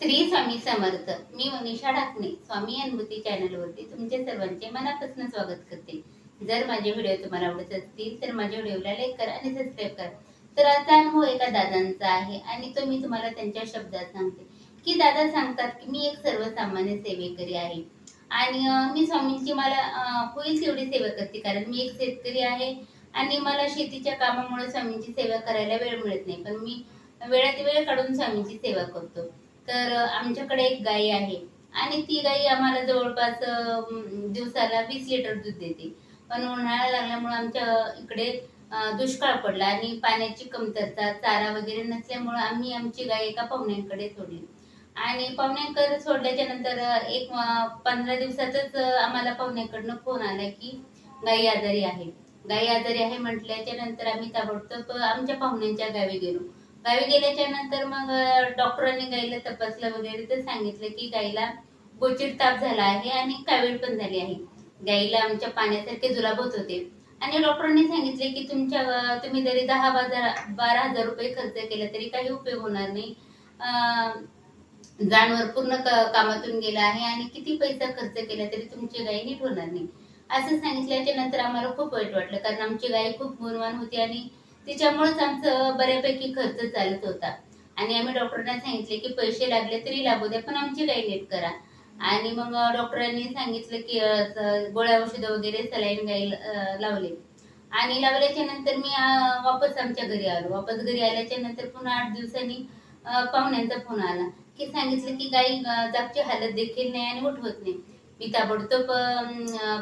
श्री स्वामी समर्थ. मी मनीषा ढाकणे स्वामी अनुभूती चॅनलवरती तुमचे सर्वांचे मनापासून स्वागत करते. जर माझे व्हिडिओ तुम्हाला आवडत असतील तर माझ्या व्हिडिओला लाईक करा आणि सबस्क्राईब करा. तर आजचा अनुभव हो एका दादांचा आहे आणि तो मी तुम्हाला त्यांच्या शब्दात सांगते. की दादा सांगतात की मी एक सर्वसामान्य सेवेकरी आहे. आणि मी स्वामींची मला होईल तेवढी सेवा करते कारण मी एक शेतकरी आहे आणि मला शेतीच्या कामामुळे स्वामींची सेवा करायला वेळ मिळत नाही. पण मी वेळात वेळ काढून स्वामींची सेवा करतो. तर आमच्याकडे एक गाय आहे. आणि ती गाई आम्हाला जवळपास दिवसाला वीस लिटर दूध देते. पण उन्हाळा लागल्यामुळे आमच्या इकडे दुष्काळ पडला आणि पाण्याची कमतरता चारा वगैरे नसल्यामुळे आम्ही आमची गाय एका पाहुण्यांकडे सोडली. आणि पाहुण्यांकडे सोडल्याच्या नंतर एक पंधरा दिवसातच आम्हाला पाहुण्याकडनं फोन आला की गाई आजारी आहे. गाई आजारी आहे म्हटल्याच्या नंतर आम्ही ताबडतोब आमच्या पाहुण्यांच्या गावी गेलो. गावी गेल्याच्यानंतर मग डॉक्टरांनी गाईला तपासलं वगैरे तर सांगितलं की गाईला गोचिड ताप झाला आहे आणि कावीळ पण झाली आहे. गाईला आमच्या पाण्यासारखे जुलाब होत. होते आणि डॉक्टरांनी सांगितले की तुमच्या तुम्ही जरी दहा बाजार बारा हजार रुपये खर्च केला तरी काही उपयोग होणार नाही. अं, जानवर पूर्ण कामातून गेला आहे आणि किती पैसा खर्च केला तरी तुमची गाय नीट होणार नाही. असं सांगितल्याच्या नंतर आम्हाला खूप वाईट वाटलं कारण आमची गाय खूप गुणवान होती आणि तिच्यामुळेच आमचं बऱ्यापैकी खर्च चालत होता. आणि आम्ही डॉक्टरांना सांगितले की पैसे लागले तरी लागू द्या पण आमची गाय नीट करा. आणि मग डॉक्टरांनी सांगितलं की गोळ्या औषधं वगैरे सलाईन गाई लावले. आणि लावल्याच्या नंतर मी वापस आमच्या घरी आलो. वापस घरी आल्याच्यानंतर पुन्हा आठ दिवसांनी पाहुण्यांचा फोन आला की सांगितलं की गाई जागची हालत देखील नाही आणि उठवत नाही. मी ताबडतोब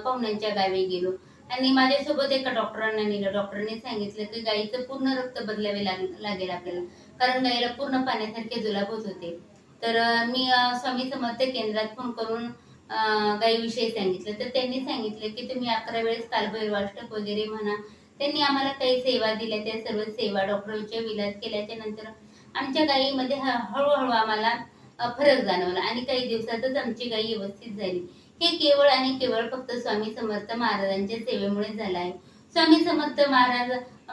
पाहुण्यांच्या गावी गेलो. आणि माझ्यासोबत एका डॉक्टरांना नेलं. डॉक्टरांनी सांगितलं की गाईचं पूर्ण रक्त बदलावे लागेल आपल्याला. कारण गाईला पूर्ण पाण्यासारखे जुलाब होत. होते तर मी स्वामी समर्थ केंद्रात फोन करून अं, गाईविषयी सांगितलं. तर त्यांनी सांगितलं की तुम्ही अकरा वेळेस कालभैरवाष्टक वगैरे म्हणा. त्यांनी आम्हाला काही सेवा दिल्या. त्या सर्व सेवा डॉक्टरांच्या विलास केल्याच्यानंतर आमच्या गायीमध्ये हळूहळू आम्हाला फरक जाणवला. आणि काही दिवसातच आमची गायी व्यवस्थित झाली. हे केवळ आणि केवळ फक्त स्वामी समर्थ महाराजांच्या सेवेमुळे झालं आहे स्वामी समर्थ महाराज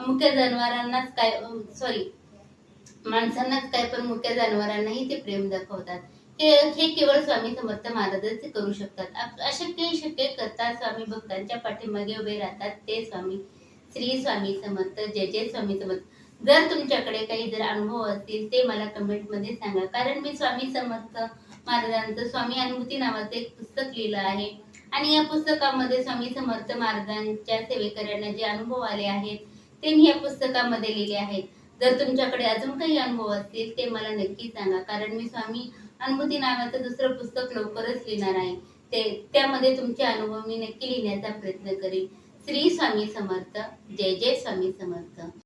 मुख्य जनावरांनाच काय सॉरी माणसांनाच काय पण मुख्य जनावरांनाही ते प्रेम दाखवतात. हे केवळ स्वामी समर्थ महाराजच ते करू शकतात. अशक्य शक्य करतात स्वामी भक्तांच्या पाठीमागे उभे राहतात ते स्वामी श्री स्वामी समर्थ जय जय स्वामी समर्थ. जर तुमच्याकडे काही जर अनुभव असतील ते मला कमेंटमध्ये सांगा. कारण मी स्वामी समर्थ महाराजांचं स्वामी अनुभूती नावाचं एक पुस्तक लिहिलं आहे. आणि या पुस्तकामध्ये स्वामी समर्थ महाराजांच्या सेवेकऱ्यांना जे अनुभव आले आहेत ते मी या पुस्तकामध्ये लिहिले आहेत. जर तुमच्याकडे अजून काही अनुभव असतील ते मला नक्की सांगा. कारण मी स्वामी अनुभूती नावाचं दुसरं पुस्तक लवकरच लिहिणार आहे. ते त्यामध्ये तुमचे अनुभव मी नक्की लिहिण्याचा प्रयत्न करेन. श्री स्वामी समर्थ. जय जय स्वामी समर्थ.